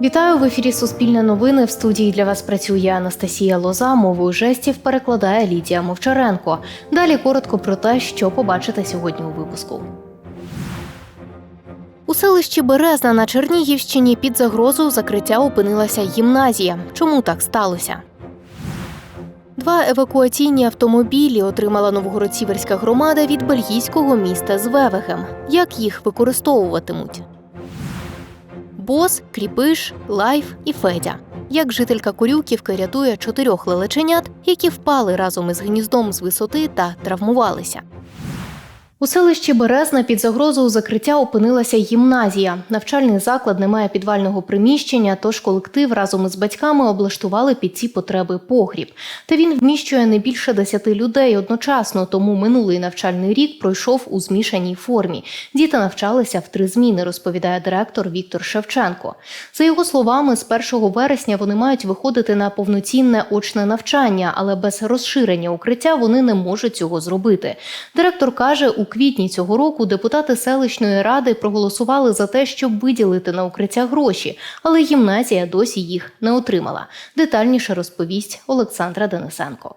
Вітаю в ефірі Суспільне новини. В студії для вас працює Анастасія Лоза. Мовою жестів перекладає Лідія Мовчаренко. Далі коротко про те, що побачите сьогодні у випуску. У селищі Березна на Чернігівщині під загрозою закриття опинилася гімназія. Чому так сталося? Два евакуаційні автомобілі отримала Новгород-Сіверська громада від бельгійського міста Звевегем. Як їх використовуватимуть? Бос, Кріпиш, Лайф і Федя. Як жителька Курюківки рятує чотирьох лелеченят, які впали разом із гніздом з висоти та травмувалися. У селищі Березна під загрозою закриття опинилася гімназія. Навчальний заклад не має підвального приміщення, тож колектив разом із батьками облаштували під ці потреби погріб. Та він вміщує не більше десяти людей одночасно, тому минулий навчальний рік пройшов у змішаній формі. Діти навчалися в три зміни, розповідає директор Віктор Шевченко. За його словами, з 1 вересня вони мають виходити на повноцінне очне навчання, але без розширення укриття вони не можуть цього зробити. Директор каже, у квітні цього року депутати селищної ради проголосували за те, щоб виділити на укриття гроші, але гімназія досі їх не отримала. Детальніше розповість Олександра Денисенко.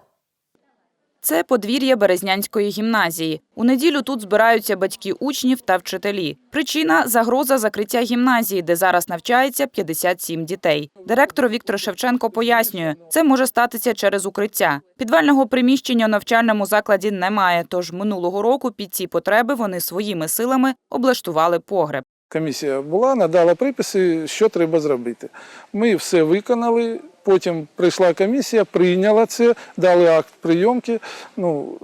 Це подвір'я Березнянської гімназії. У неділю тут збираються батьки учнів та вчителі. Причина загроза закриття гімназії, де зараз навчається 57 дітей. Директор Віктор Шевченко пояснює, це може статися через укриття. Підвального приміщення у навчальному закладі немає. Тож минулого року під ці потреби вони своїми силами облаштували погреб. Комісія була, надала приписи, що треба зробити. Ми все виконали. Потім прийшла комісія, прийняла це, дали акт прийомки ну,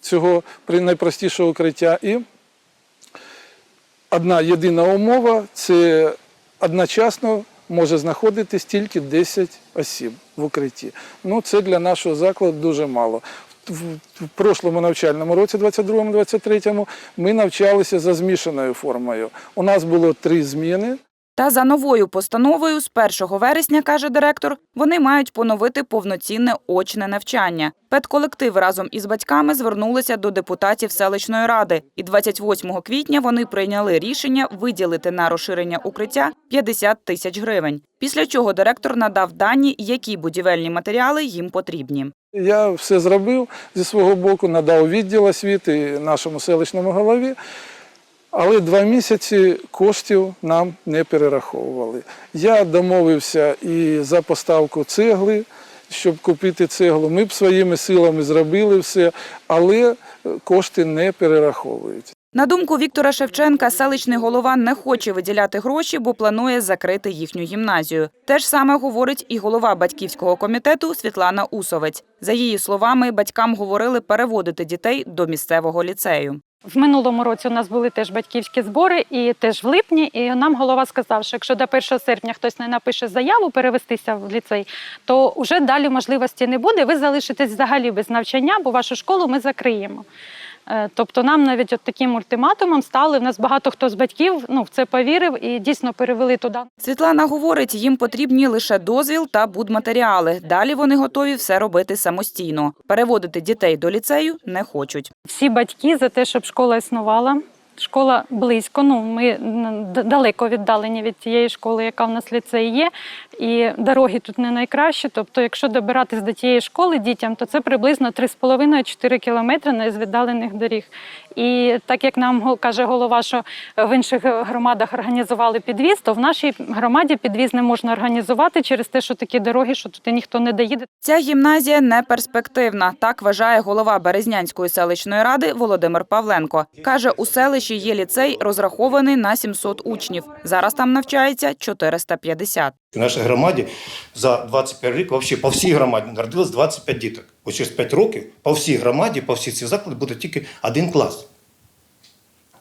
цього найпростішого укриття. І одна єдина умова це одночасно може знаходитись тільки 10 осіб в укритті. Ну, це для нашого закладу дуже мало. В, прошлому навчальному році, 22-23, ми навчалися за змішаною формою. У нас було три зміни. Та за новою постановою з 1 вересня, каже директор, вони мають поновити повноцінне очне навчання. Педколектив разом із батьками звернулися до депутатів селищної ради, і 28 квітня вони прийняли рішення виділити на розширення укриття 50 тисяч гривень. Після чого директор надав дані, які будівельні матеріали їм потрібні. Я все зробив зі свого боку, надав відділ освіти нашому селищному голові. Але два місяці коштів нам не перераховували. Я домовився і за поставку цегли, щоб купити цеглу. Ми б своїми силами зробили все, але е, кошти не перераховують. На думку Віктора Шевченка, селищний голова не хоче виділяти гроші, бо планує закрити їхню гімназію. Те ж саме говорить і голова батьківського комітету Світлана Усовець. За її словами, батькам говорили переводити дітей до місцевого ліцею. В минулому році у нас були теж батьківські збори, і теж в липні. І нам голова сказав, що якщо до 1 серпня хтось не напише заяву перевестися в ліцей, то вже далі можливості не буде. Ви залишитесь взагалі без навчання, бо вашу школу ми закриємо. Е, Тобто нам навіть от таким ультиматумом стали. в нас багато хто з батьків ну, в це повірив і дійсно перевели туди. Світлана говорить, їм потрібні лише дозвіл та будматеріали. Далі вони готові все робити самостійно. Переводити дітей до ліцею не хочуть. Всі батьки за те, щоб школа існувала. Школа близько, ну ми далеко віддалені від тієї школи, яка в нас ліцей є, і дороги тут не найкращі. Тобто, якщо добиратись до тієї школи дітям, то це приблизно 3,5-4 кілометри на з віддалених доріг. І так як нам каже голова, що в інших громадах організували підвіз, то в нашій громаді підвіз не можна організувати через те, що такі дороги, що туди ніхто не доїде. Ця гімназія не перспективна. Так вважає голова Березнянської селищної ради Володимир Павленко. Каже, у селищі є ліцей, розрахований на 700 учнів. Зараз там навчається 450. В нашій громаді за 25 рік, взагалі по всій громаді народилось 25 діток. Ось через 5 років по всій громаді, по всіх цих закладах буде тільки один клас.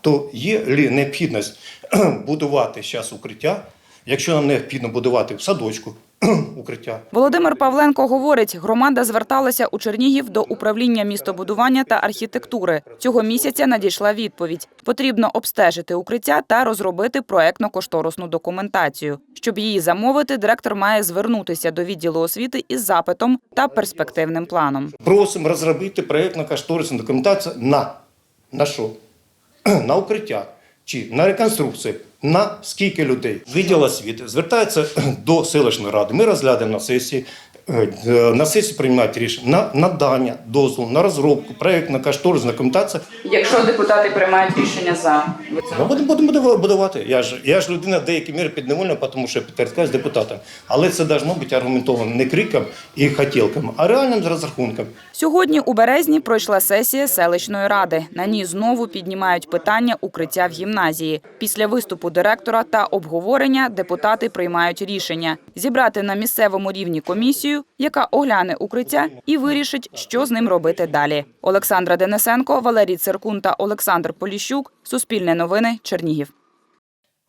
То є ли необхідність будувати зараз укриття, якщо нам необхідно будувати в садочку укриття, Володимир Павленко говорить, громада зверталася у Чернігів до управління містобудування та архітектури. Цього місяця надійшла відповідь. Потрібно обстежити укриття та розробити проектно-кошторисну документацію. Щоб її замовити, директор має звернутися до відділу освіти із запитом та перспективним планом. просимо розробити проєктно-кошторисну документацію на, на що? На укриття чи на реконструкцію на скільки людей. Відділ освіти звертається до селищної ради. Ми розглядаємо на сесії. Е, На сесії приймають рішення на надання дозволу на розробку, проєктна кошторисна документація. Якщо депутати приймають рішення за Ми будемо, будемо будувати. Я ж, я ж людина в деякій мірі підневольна, тому що я підтискаю з депутатом. Але це должно бути аргументовано не криком і хотілками, а реальним розрахунком. Сьогодні у березні пройшла сесія селищної ради. На ній знову піднімають питання укриття в гімназії. Після виступу директора та обговорення депутати приймають рішення зібрати на місцевому рівні комісію, яка огляне укриття і вирішить, що з ним робити далі. Олександра Денисенко, Валерій Циркун та Олександр Поліщук. Суспільне новини. Чернігів.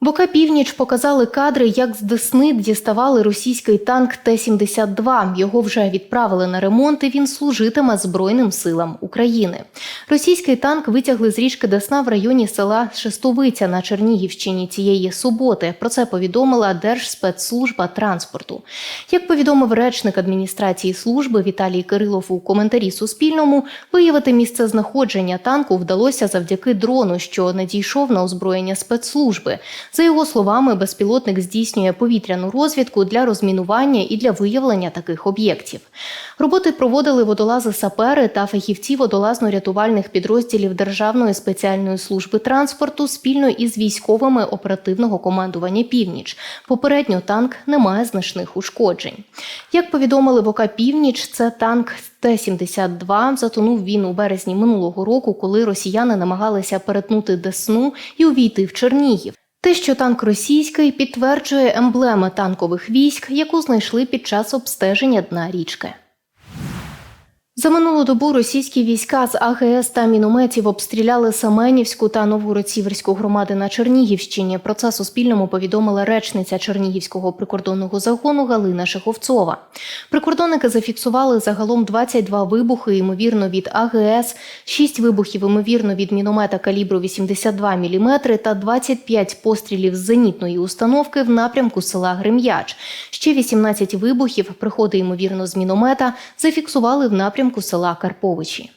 Бока північ показали кадри, як з Десни діставали російський танк Т-72. Його вже відправили на ремонт, і він служитиме Збройним силам України. Російський танк витягли з річки Десна в районі села Шестовиця на Чернігівщині цієї суботи. Про це повідомила Держспецслужба транспорту. Як повідомив речник адміністрації служби Віталій Кирилов у коментарі Суспільному, виявити місце знаходження танку вдалося завдяки дрону, що надійшов на озброєння спецслужби. За його словами, безпілотник здійснює повітряну розвідку для розмінування і для виявлення таких об'єктів. Роботи проводили водолази сапери та фахівці водолазно-рятувальних підрозділів Державної спеціальної служби транспорту спільно із військовими оперативного командування Північ. Попередньо танк не має значних ушкоджень. Як повідомили в ОК Північ, це танк Т-72. Затонув він у березні минулого року, коли росіяни намагалися перетнути Десну і увійти в Чернігів. Те, що танк російський, підтверджує емблема танкових військ, яку знайшли під час обстеження дна річки. За минулу добу російські війська з АГС та мінометів обстріляли Семенівську та Новгород-Сіверську громади на Чернігівщині. Про це Суспільному повідомила речниця Чернігівського прикордонного загону Галина Шеховцова. Прикордонники зафіксували загалом 22 вибухи, ймовірно, від АГС, 6 вибухів, ймовірно, від міномета калібру 82 мм та 25 пострілів з зенітної установки в напрямку села Грем'яч. Ще 18 вибухів, приходи, ймовірно, з міномета, зафіксували в напрямку села Карповичі.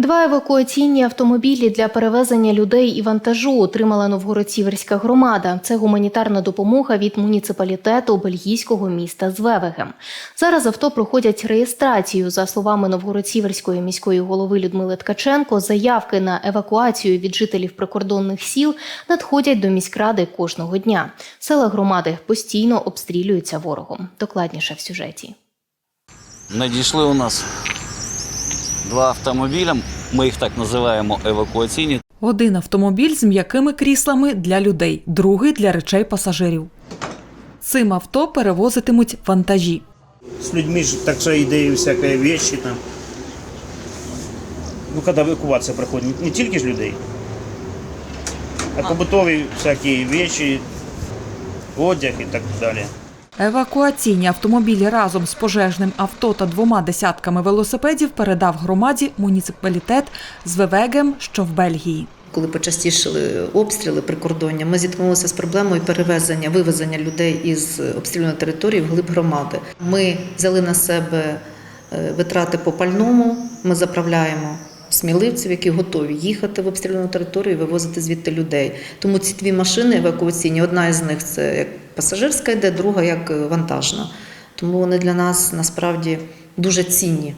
Два евакуаційні автомобілі для перевезення людей і вантажу отримала Новгород-Сіверська громада. Це гуманітарна допомога від муніципалітету бельгійського міста Звевегем. Зараз авто проходять реєстрацію. За словами Новгород-Сіверської міської голови Людмили Ткаченко, заявки на евакуацію від жителів прикордонних сіл надходять до міськради кожного дня. Села громади постійно обстрілюються ворогом. Докладніше в сюжеті. Надійшли у нас два автомобіля, ми їх так називаємо евакуаційні. Один автомобіль з м'якими кріслами для людей, другий для речей пасажирів. Цим авто перевозитимуть вантажі. С людьми же так же идеи всякие вещи там. Ну, когда эвакуация проходит, не, тільки ж людей, а побутові всякі вещи, одяг і так далі. Евакуаційні автомобілі разом з пожежним авто та двома десятками велосипедів передав громаді муніципалітет з Вевегем, що в Бельгії. Коли почастішили обстріли прикордоння, ми зіткнулися з проблемою перевезення, вивезення людей із обстріляної території в глиб громади. Ми взяли на себе е, витрати по пальному. Ми заправляємо сміливців, які готові їхати в обстріляну територію вивозити звідти людей. Тому ці дві машини евакуаційні, одна із них це як пасажирська йде, друга як е, вантажна. Тому вони для нас насправді дуже цінні.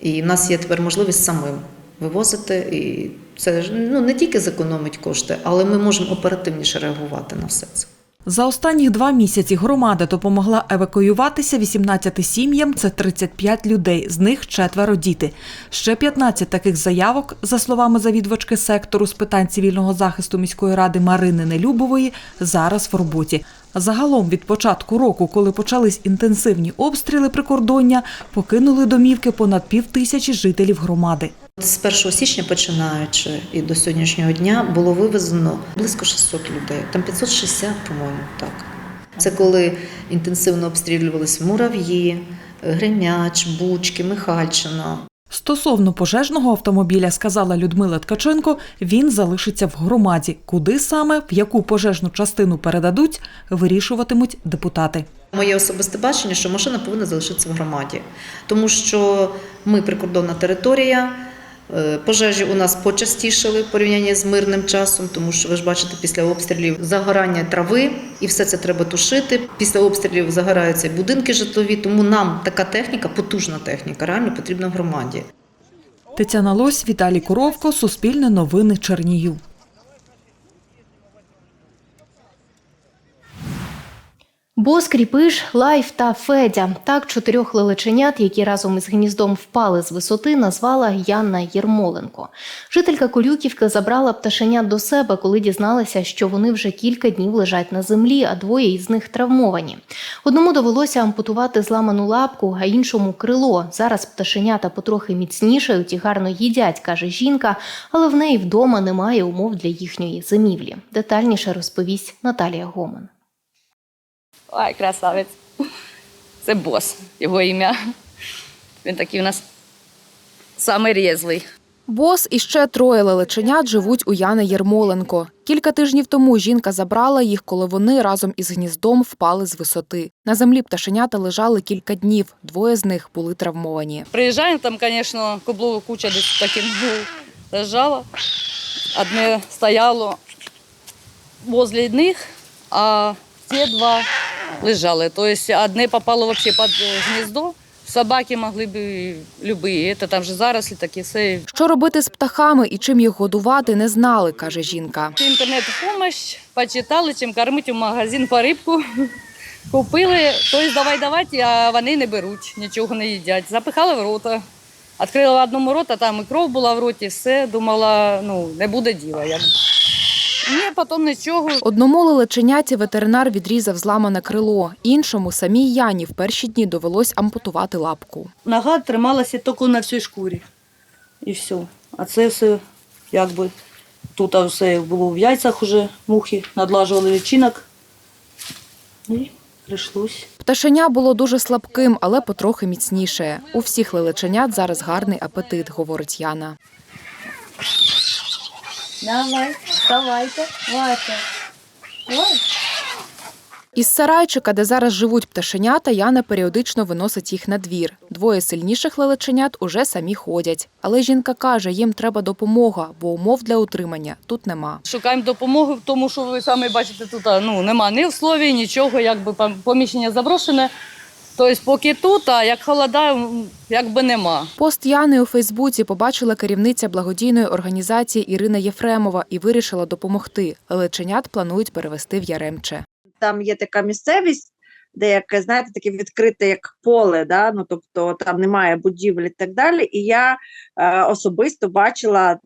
І в нас є тепер можливість самим вивозити. І це ж, ну, не тільки зекономить кошти, але ми можемо оперативніше реагувати на все це. За останні два місяці громада допомогла евакуюватися 18 сім'ям, це 35 людей, з них четверо діти. Ще 15 таких заявок, за словами завідувачки сектору з питань цивільного захисту міської ради Марини Нелюбової, зараз в роботі. Загалом від початку року, коли почались інтенсивні обстріли прикордоння, покинули домівки понад півтисячі жителів громади. З 1 січня починаючи і до сьогоднішнього дня було вивезено близько 600 людей, там 560, по-моєму, так. Це коли інтенсивно обстрілювалися мурав'ї, Гремяч, Бучки, Михальчина. Стосовно пожежного автомобіля, сказала Людмила Ткаченко, він залишиться в громаді. Куди саме, в яку пожежну частину передадуть, вирішуватимуть депутати. Моє особисте бачення, що машина повинна залишитися в громаді, тому що ми прикордонна територія, Пожежі у нас почастішали в порівнянні з мирним часом, тому що ви ж бачите, після обстрілів загорання трави, і все це треба тушити. Після обстрілів загораються будинки житлові, тому нам така техніка, потужна техніка, реально потрібна в громаді. Тетяна Лось, Віталій Коровко, Суспільне новини Чернігів. Бос, Кріпиш, Лайф та Федя. Так чотирьох лелеченят, які разом із гніздом впали з висоти, назвала Янна Єрмоленко. Жителька Колюківки забрала пташенят до себе, коли дізналася, що вони вже кілька днів лежать на землі, а двоє із них травмовані. Одному довелося ампутувати зламану лапку, а іншому крило. Зараз пташенята потрохи міцнішають і гарно їдять, каже жінка, але в неї вдома немає умов для їхньої зимівлі. Детальніше розповість Наталія Гоман. Ой, красавець. Це бос, його ім'я. Він такий у нас самий різлий. Бос і ще троє лелеченят живуть у Яни Єрмоленко. Кілька тижнів тому жінка забрала їх, коли вони разом із гніздом впали з висоти. На землі пташенята лежали кілька днів. Двоє з них були травмовані. Приїжджаємо, там, звісно, кублова куча десь таким ну, лежала. Одне стояло возле них, а ті два лежали. Тобто одне попало взагалі під гніздо. Собаки могли б любі. Це там же зарослі такі все. Що робити з птахами і чим їх годувати, не знали, каже жінка. Інтернет помощь, почитали, чим кормити в магазин по рибку. Купили, тобто давай давати, а вони не беруть, нічого не їдять. Запихали в рота. Відкрила в одному рота, там і кров була в роті, все. Думала, ну, не буде діла. Ні, потім нічого. Одному лелеченяті ветеринар відрізав зламане крило, іншому самій Яні в перші дні довелось ампутувати лапку. Нога трималася тільки на всій шкурі. І все. А це все якби тут все було в яйцях уже мухи, надлажували личинок. І прийшлось. Пташеня було дуже слабким, але потрохи міцніше. У всіх лелеченят зараз гарний апетит, говорить Яна. Давай, вставайте, вайте. Ой. Із сарайчика, де зараз живуть пташенята, Яна періодично виносить їх на двір. Двоє сильніших лелеченят уже самі ходять. Але жінка каже, їм треба допомога, бо умов для утримання тут нема. Шукаємо допомоги, тому що ви самі бачите, тут ну, нема ні условій, нічого, якби пом- поміщення заброшене. Тобто, поки тут, а як холодає, якби нема. Пост Яни у Фейсбуці побачила керівниця благодійної організації Ірина Єфремова і вирішила допомогти. Личенят планують перевести в Яремче. там є така місцевість, де яке, знаєте, таке відкрите як поле, да? ну, тобто там немає будівель і так далі. І я е, особисто бачила,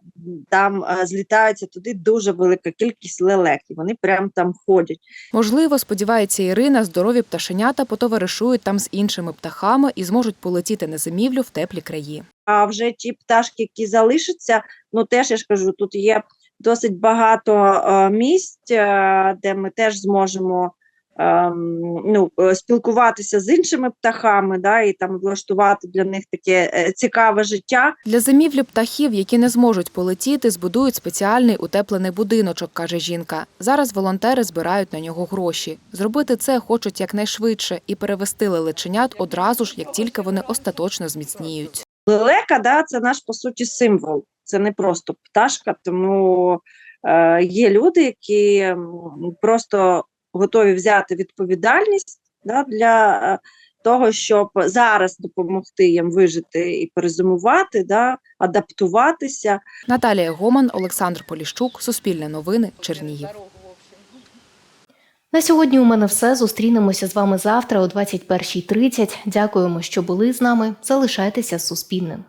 там е, злітаються туди дуже велика кількість лелек, і вони прямо там ходять. Можливо, сподівається Ірина, здорові пташенята потоваришують там з іншими птахами і зможуть полетіти на зимівлю в теплі краї. А вже ті пташки, які залишаться, ну теж я ж кажу, тут є досить багато е, місць, е, де ми теж зможемо ем, ну, е, спілкуватися з іншими птахами, да, і там влаштувати для них таке е, цікаве життя. Для зимівлі птахів, які не зможуть полетіти, збудують спеціальний утеплений будиночок, каже жінка. Зараз волонтери збирають на нього гроші. Зробити це хочуть якнайшвидше і перевести лелеченят одразу ж, як тільки вони остаточно зміцніють. Лелека, да, це наш по суті символ. Це не просто пташка, тому е, є люди, які просто готові взяти відповідальність да, для е, того, щоб зараз допомогти їм вижити і перезимувати, да, адаптуватися. Наталія Гоман, Олександр Поліщук, Суспільне новини, Чернігів. На сьогодні у мене все. Зустрінемося з вами завтра о 21.30. Дякуємо, що були з нами. Залишайтеся з Суспільним.